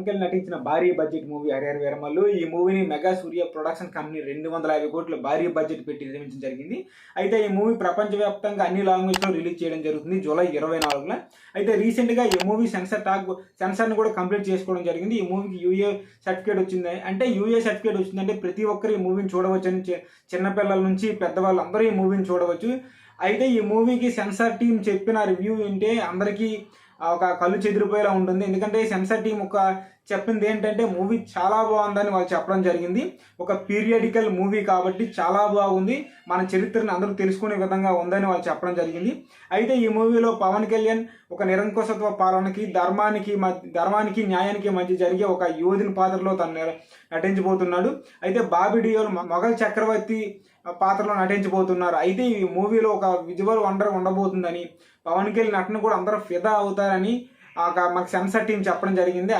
పవన్ కళ్యాణ్ నటించిన భారీ budget movie Harihara Veeramallu. ఈ మూవీని మెగా సూర్య ప్రొడక్షన్ కంపెనీ రెండు వందల యాభై కోట్ల భారీ బడ్జెట్ పెట్టి నిర్మించడం జరిగింది. అయితే ఈ మూవీ ప్రపంచవ్యాప్తంగా అన్ని లాంగ్వేజ్లో రిలీజ్ చేయడం జరుగుతుంది జూలై ఇరవై నాలుగున. అయితే రీసెంట్గా ఈ మూవీ సెన్సర్ టాక్ సెన్సార్ని కూడా కంప్లీట్ చేసుకోవడం జరిగింది. ఈ మూవీకి యూఏ సర్టిఫికేట్ వచ్చింది. అంటే యూఏ సర్టిఫికేట్ వచ్చిందంటే ప్రతి ఒక్కరు ఈ మూవీని చూడవచ్చని చిన్నపిల్లల నుంచి పెద్దవాళ్ళు అందరూ ఈ మూవీని చూడవచ్చు. అయితే ఈ మూవీకి సెన్సార్ టీం చెప్పిన రివ్యూ వింటే అందరికీ ఒక కళ్ళు చెదిరిపోయేలా ఉంటుంది. ఎందుకంటే సెన్సార్ టీం ఒక చెప్పింది ఏంటంటే మూవీ చాలా బాగుందని వాళ్ళు చెప్పడం జరిగింది. ఒక పీరియడికల్ మూవీ కాబట్టి చాలా బాగుంది. మన చరిత్రను అందరూ తెలుసుకునే విధంగా ఉందని వాళ్ళు చెప్పడం జరిగింది. అయితే ఈ మూవీలో పవన్ కళ్యాణ్ ఒక నిరంకుశత్వ పాలనకి ధర్మానికి మధ్య ధర్మానికి న్యాయానికి మధ్య జరిగే ఒక యోధుని పాత్రలో తను నటించబోతున్నాడు. అయితే బాబీ డియోల్ మొఘల్ చక్రవర్తి పాత్రలో నటించబోతున్నారు. అయితే ఈ మూవీలో ఒక విజువల్ వండర్ ఉండబోతుందని పవన్ కళ్యాణ్ నటన కూడా అందరూ ఫిదా అవుతారని ఆ ఒక మనకు సెన్సార్ టీం చెప్పడం జరిగింది.